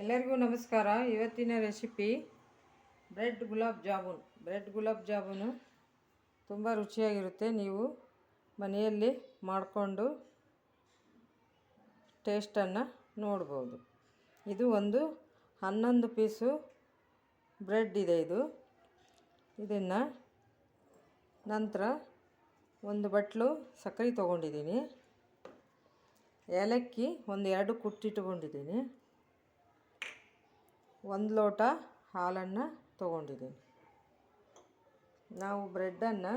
ಎಲ್ಲರಿಗೂ ನಮಸ್ಕಾರ. ಇವತ್ತಿನ recipe bread gulab jamun. Bread gulab jamun ತುಂಬ ರುಚಿಯಾಗಿರುತ್ತೆ. ನೀವು ಮನೆಯಲ್ಲಿ ಮಾಡಿಕೊಂಡು ಟೇಸ್ಟನ್ನು ನೋಡ್ಬೋದು. ಇದು ಒಂದು ಹನ್ನೊಂದು ಪೀಸು ಬ್ರೆಡ್ ಇದೆ ಇದು. ಇದನ್ನು ನಂತರ ಒಂದು ಬಟ್ಲು ಸಕ್ಕರೆ ತೊಗೊಂಡಿದ್ದೀನಿ. ಏಲಕ್ಕಿ ಒಂದು ಎರಡು ಕುಟ್ಟಿಟ್ಕೊಂಡಿದ್ದೀನಿ. ಒಂದು ಲೋಟ ಹಾಲನ್ನು ತಗೊಂಡಿದ್ದೀನಿ ನಾವು ಬ್ರೆಡ್ಡನ್ನು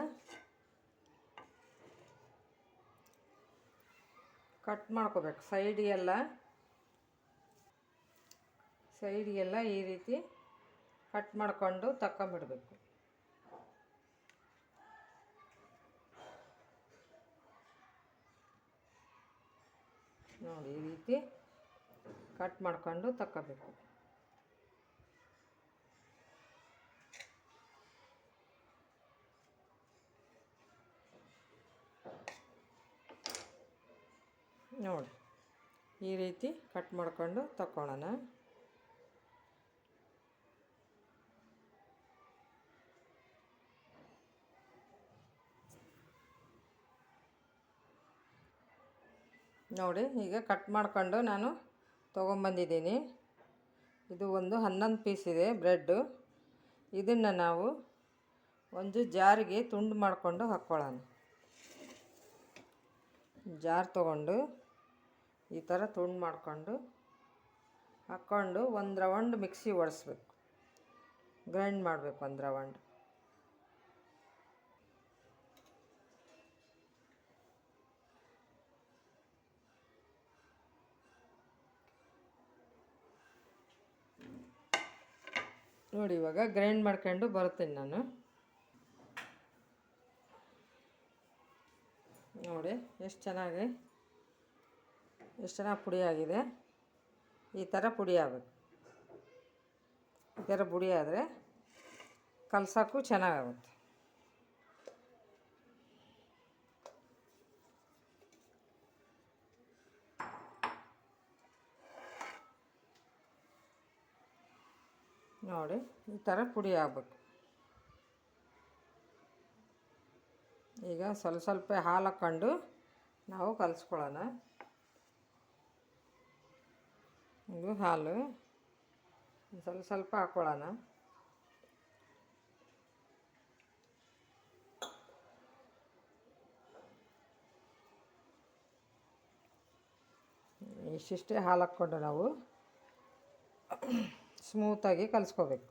ಕಟ್ ಮಾಡ್ಕೋಬೇಕು. ಸೈಡಿಗೆಲ್ಲ ಸೈಡಿಗೆಲ್ಲ ಈ ರೀತಿ ಕಟ್ ಮಾಡಿಕೊಂಡು ತಗೊಂಬಿಡಬೇಕು ನೋಡಿ, ಈ ರೀತಿ ಕಟ್ ಮಾಡ್ಕೊಂಡು ತಗೋಬೇಕು ನೋಡಿ. ಈ ರೀತಿ ಕಟ್ ಮಾಡ್ಕೊಂಡು ತಗೊಳ್ಳೋಣ ನೋಡಿ, ಈಗ ಕಟ್ ಮಾಡ್ಕೊಂಡು ನಾನು ತೊಗೊಂಬಂದಿದ್ದೀನಿ. ಇದು ಒಂದು ಹನ್ನೊಂದು ಪೀಸ್ ಇದೆ ಬ್ರೆಡ್ಡು ಇದನ್ನು ನಾವು ಒಂದು ಜಾರಿಗೆ ತುಂಡು ಮಾಡಿಕೊಂಡು ಹಾಕ್ಕೊಳ್ಳೋಣ. ಜಾರ್ ತೊಗೊಂಡು ಈ ಥರ ತುಂಡು ಮಾಡಿಕೊಂಡು ಹಾಕ್ಕೊಂಡು ಒಂದು ರೌಂಡ್ ಮಿಕ್ಸಿ ಒಡಿಸ್ಬೇಕು. ಗ್ರೈಂಡ್ ಮಾಡಬೇಕು ಒಂದು ರೌಂಡ್. ನೋಡಿ, ಇವಾಗ ಗ್ರೈಂಡ್ ಮಾಡ್ಕೊಂಡು ಬರ್ತೀನಿ ನಾನು. ನೋಡಿ, ಎಷ್ಟು ಚೆನ್ನಾಗಿ ಎಷ್ಟು ಚೆನ್ನಾಗಿ ಪುಡಿ ಆಗಿದೆ? ಈ ಥರ ಪುಡಿ ಆಗಬೇಕು. ಈ ಥರ ಪುಡಿ ಆದರೆ ಕಲ್ಸೋಕ್ಕೂ ಚೆನ್ನಾಗಾಗುತ್ತೆ. ನೋಡಿ, ಈ ಥರ ಪುಡಿ ಆಗಬೇಕು. ಈಗ ಸ್ವಲ್ಪ ಸ್ವಲ್ಪ ಹಾಲು ಹಾಕ್ಕೊಂಡು ನಾವು ಕಲಿಸ್ಕೊಳ್ಳೋಣ. ಇದು ಹಾಲು ಸ್ವಲ್ಪ ಸ್ವಲ್ಪ ಹಾಕ್ಕೊಳ್ಳೋಣ ಇಷ್ಟಿಷ್ಟೇ ಹಾಲು ಹಾಕ್ಕೊಂಡು ನಾವು ಸ್ಮೂತಾಗಿ ಕಲಿಸ್ಕೋಬೇಕು.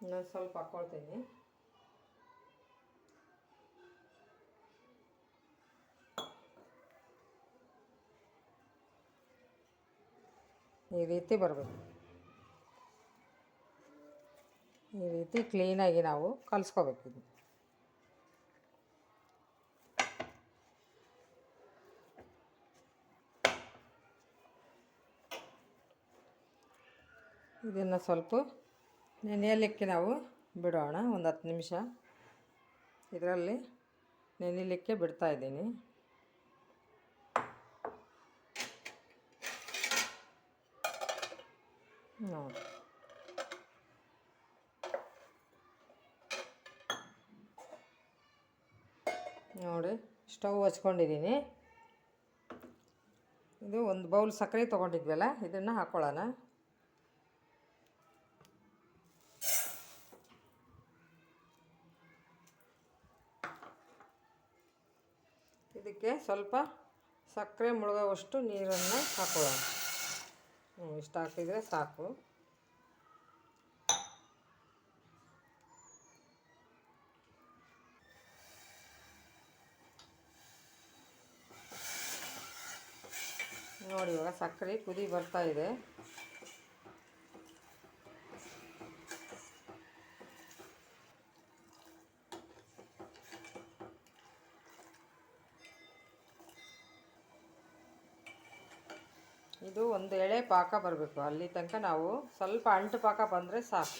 ನಾನು ಸ್ವಲ್ಪ ಹಾಕ್ಕೊಳ್ತೀನಿ ಈ ರೀತಿ ಬರಬೇಕು. ಈ ರೀತಿ ಕ್ಲೀನಾಗಿ ನಾವು ಕಲಿಸ್ಕೋಬೇಕು ಇದು ಇದನ್ನು ಸ್ವಲ್ಪ ನೆನೆಯಲಿಕ್ಕೆ ನಾವು ಬಿಡೋಣ, ಒಂದು ಹತ್ತು ನಿಮಿಷ. ಇದರಲ್ಲಿ ನೆನೆಯಲಿಕ್ಕೆ ಬಿಡ್ತಾ ನೋಡಿ ನೋಡಿ, ಸ್ಟವ್ ಹಚ್ಕೊಂಡಿದ್ದೀನಿ. ಇದು ಒಂದು ಬೌಲ್ ಸಕ್ಕರೆ ತೊಗೊಂಡಿದ್ವಲ್ಲ, ಇದನ್ನು ಹಾಕ್ಕೊಳ್ಳೋಣ ಇದಕ್ಕೆ ಸ್ವಲ್ಪ ಸಕ್ಕರೆ ಮುಳುಗೋವಷ್ಟು ನೀರನ್ನು ಹಾಕೊಳ್ಳೋಣ. ಹ್ಞೂ ಇಷ್ಟು ಹಾಕಿದರೆ ಸಾಕು. ನೋಡಿ ಇವಾಗ ಸಕ್ಕರೆ ಕುದಿ ಬರ್ತಾ ಇದೆ. ಇದು ಒಂದು ಎಳೆ ಪಾಕ ಬರಬೇಕು. ಅಲ್ಲಿ ತನಕ ನಾವು ಸ್ವಲ್ಪ ಅಂಟು ಪಾಕ ಬಂದರೆ ಸಾಕು.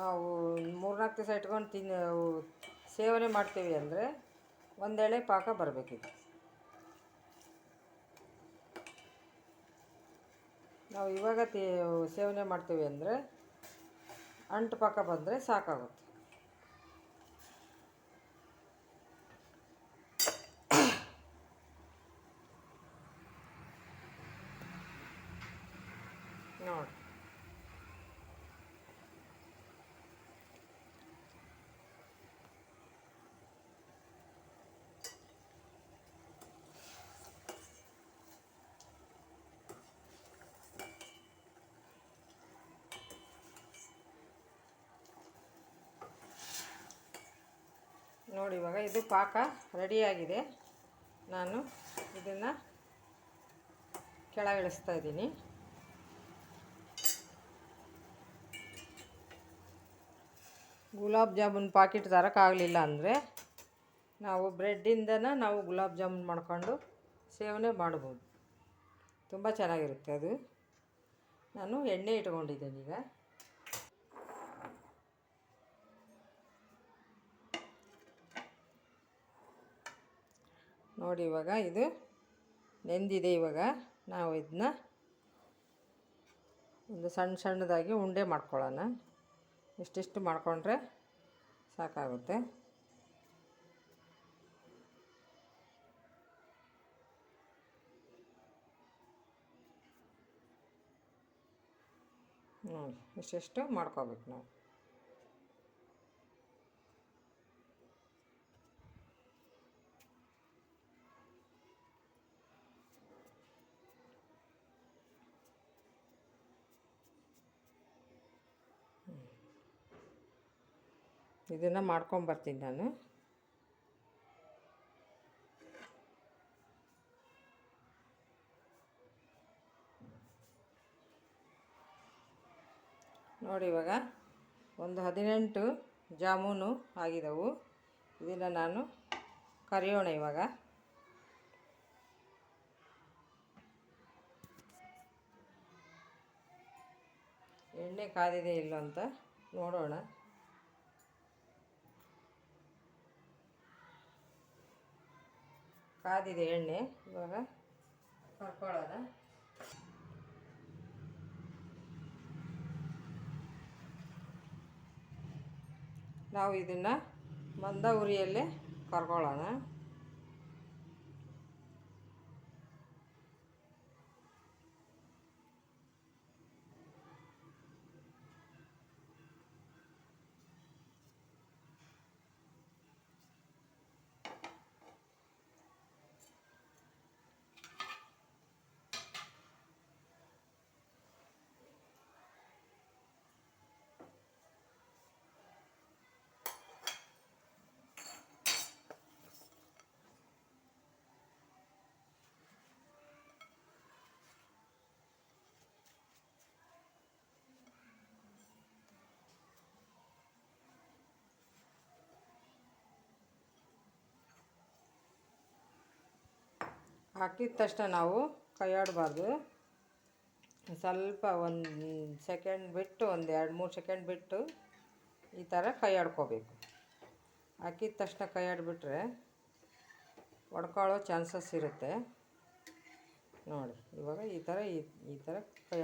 ನಾವು ಮೂರ್ನಾಲ್ಕು ದಿವಸ ಇಟ್ಕೊಂಡು ತಿನ್, ಸೇವನೆ ಮಾಡ್ತೀವಿ ಅಂದರೆ ಒಂದೆಳೆ ಪಾಕ ಬರಬೇಕಿದೆ. ನಾವು ಇವಾಗ ತಿ, ಸೇವನೆ ಮಾಡ್ತೀವಿ ಅಂದರೆ ಅಂಟು ಪಾಕ ಬಂದರೆ ಸಾಕಾಗುತ್ತೆ. ನೋಡಿ, ಇವಾಗ ಇದು ಪಾಕ ರೆಡಿಯಾಗಿದೆ. ನಾನು ಇದನ್ನು ಕೆಳಗಿಳಿಸ್ತಾ ಇದ್ದೀನಿ. ಗುಲಾಬ್ ಜಾಮೂನ್ ಪಾಕಿಟ್ ತರೋಕ್ಕಾಗಲಿಲ್ಲ ಅಂದರೆ ನಾವು ಬ್ರೆಡ್ಡಿಂದನ ನಾವು ಗುಲಾಬ್ ಜಾಮೂನ್ ಮಾಡಿಕೊಂಡು ಸೇವನೆ ಮಾಡ್ಬೋದು. ತುಂಬ ಚೆನ್ನಾಗಿರುತ್ತೆ ಅದು. ನಾನು ಎಣ್ಣೆ ಇಟ್ಕೊಂಡಿದ್ದೀನಿ ಈಗ. ನೋಡಿ ಇವಾಗ ಇದು ನೆಂದಿದೆ ಇವಾಗ. ನಾವು ಇದನ್ನ ಒಂದು ಸಣ್ಣ ಸಣ್ಣದಾಗಿ ಉಂಡೆ ಮಾಡ್ಕೊಳ್ಳೋಣ. ಇಷ್ಟಿಷ್ಟು ಮಾಡಿಕೊಂಡ್ರೆ ಸಾಕಾಗುತ್ತೆ. ನೋಡಿ, ಇಷ್ಟಿಷ್ಟು ಮಾಡ್ಕೋಬೇಕು ನಾವು. ಇದನ್ನು ಮಾಡ್ಕೊಂಬರ್ತೀನಿ ನಾನು. ನೋಡಿ ಇವಾಗ ಒಂದು ಹದಿನೆಂಟು ಜಾಮೂನು ಆಗಿದವು. ಇದನ್ನು ನಾನು ಕರಿಯೋಣ ಇವಾಗ. ಎಣ್ಣೆ ಕಾದಿದೆ ಇಲ್ಲ ಅಂತ ನೋಡೋಣ. ಕಾದಿದೆ ಎಣ್ಣೆ. ಇವಾಗ ಕರ್ಕೊಳ್ಳೋಣ ನಾವು ಇದನ್ನು ಮಂದ ಉರಿಯಲ್ಲೇ ಕರ್ಕೊಳ್ಳೋಣ. ಹಾಕಿದ ತಕ್ಷಣ ನಾವು ಕೈಯಾಡಬಾರ್ದು. ಸ್ವಲ್ಪ ಒಂದು ಸೆಕೆಂಡ್ ಬಿಟ್ಟು, ಒಂದು ಎರಡು ಮೂರು ಸೆಕೆಂಡ್ ಬಿಟ್ಟು ಈ ಥರ ಕೈಯಾಡ್ಕೋಬೇಕು. ಹಾಕಿದ ತಕ್ಷಣ ಕೈ ಆಡಿಬಿಟ್ರೆ ಒಡ್ಕೊಳ್ಳೋ ಚಾನ್ಸಸ್ ಇರುತ್ತೆ. ನೋಡಿ, ಇವಾಗ ಈ ಥರ ಈ ಈ ಥರ ಕೈ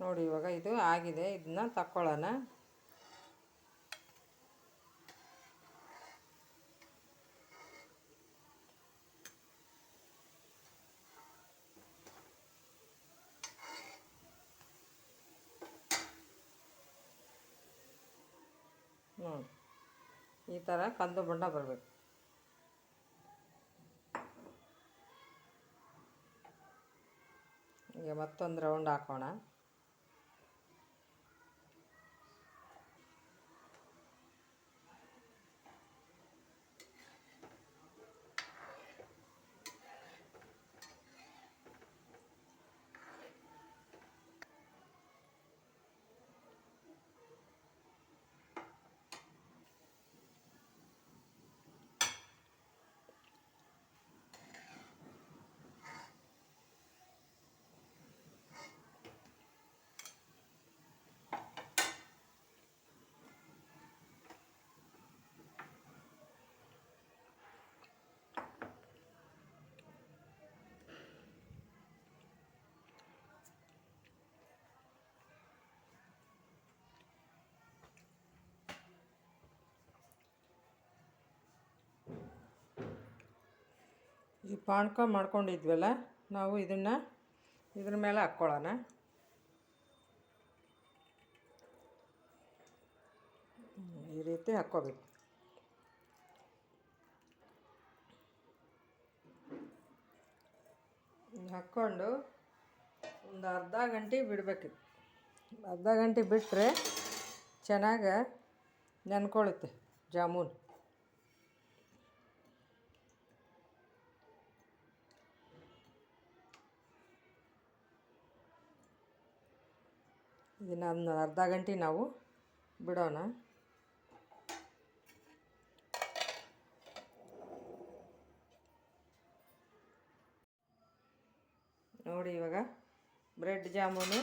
ನೋಡಿ ಇವಾಗ ಇದು ಆಗಿದೆ, ಇದನ್ನ ತಕ್ಕೊಳ್ಳೋಣ ನೋಡಿ, ಈ ಥರ ಕಂದು ಬಣ್ಣ ಬರಬೇಕು. ಈಗ ಮತ್ತೊಂದು ರೌಂಡ್ ಹಾಕೋಣ. ಈ ಪಾಣ್ಕ ಮಾಡ್ಕೊಂಡಿದ್ವಲ್ಲ, ನಾವು ಇದನ್ನು ಇದ್ರ ಮೇಲೆ ಹಾಕ್ಕೊಳ್ಳೋಣ. ಈ ರೀತಿ ಹಾಕ್ಕೋಬೇಕು. ಹಾಕ್ಕೊಂಡು ಒಂದು ಅರ್ಧ ಗಂಟೆ ಬಿಡಬೇಕು ಅರ್ಧ ಗಂಟೆ ಬಿಟ್ಟರೆ ಚೆನ್ನಾಗಿ ನೆನ್ಕೊಳ್ಳುತ್ತೆ ಜಾಮೂನ್. ಇದನ್ನು ಅರ್ಧ ಗಂಟೆ ನಾವು ಬಿಡೋಣ. ನೋಡಿ ಇವಾಗ ಬ್ರೆಡ್ ಜಾಮೂನು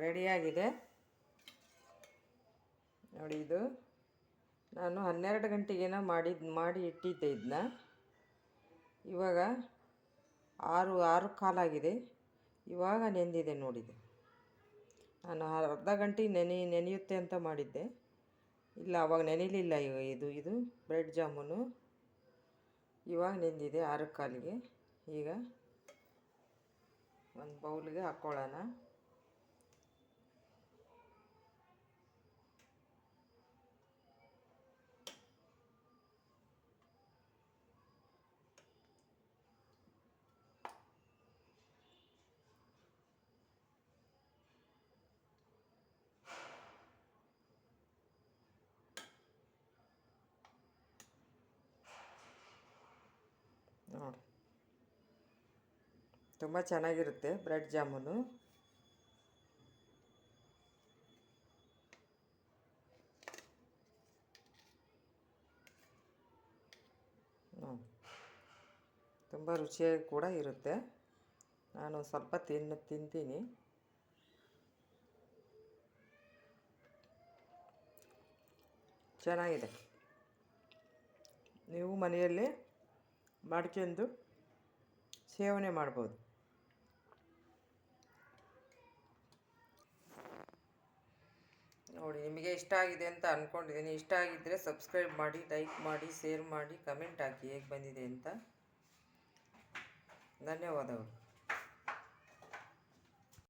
ರೆಡಿಯಾಗಿದೆ. ನೋಡಿ ಇದು. ನಾನು ಹನ್ನೆರಡು ಗಂಟೆಗೇನೋ ಮಾಡಿದ್ದು ಮಾಡಿ ಇಟ್ಟಿದ್ದೆ ಇದನ್ನ ಇವಾಗ ಆರು ಆರು ಕಾಲಾಗಿದೆ. ಇವಾಗ ನೆಂದಿದೆ ನೋಡಿದೆ. ನಾನು ಅರ್ಧ ಗಂಟೆ ನೆನೆ ನೆನೆಯುತ್ತೆ ಅಂತ ಮಾಡಿದ್ದೆ. ಇಲ್ಲ, ಅವಾಗ ನೆನೆಯಲಿಲ್ಲ ಇದು ಇದು ಬ್ರೆಡ್ ಜಾಮೂನು. ಇವಾಗ ನೆಂದಿದೆ ಆರು ಕಾಲಿಗೆ ಈಗ ಒಂದು ಬೌಲ್ಗೆ ಹಾಕ್ಕೊಳ್ಳೋಣ ನೋಡಿ ತುಂಬ ಚೆನ್ನಾಗಿರುತ್ತೆ ಬ್ರೆಡ್ ಜಾಮೂನು. ತುಂಬ ರುಚಿಯಾಗಿ ಕೂಡ ಇರುತ್ತೆ. ನಾನು ಸ್ವಲ್ಪ ತಿನ್ನು ತಿಂತೀನಿ. ಚೆನ್ನಾಗಿದೆ. ನೀವು ಮನೆಯಲ್ಲಿ ಮಾಡ್ಕೊಂಡು ಸೇವನೆ ಮಾಡ್ಬೋದು. ನೋಡಿ, ನಿಮಗೆ ಇಷ್ಟ ಆಗಿದೆ ಅಂತ ಅಂದ್ಕೊಂಡಿದ್ದೀನಿ ಇಷ್ಟ ಆಗಿದ್ದರೆ ಸಬ್ಸ್ಕ್ರೈಬ್ ಮಾಡಿ, ಲೈಕ್ ಮಾಡಿ, ಶೇರ್ ಮಾಡಿ, ಕಮೆಂಟ್ ಹಾಕಿ ಹೇಗೆ ಬಂದಿದೆ ಅಂತ. ಧನ್ಯವಾದಗಳು.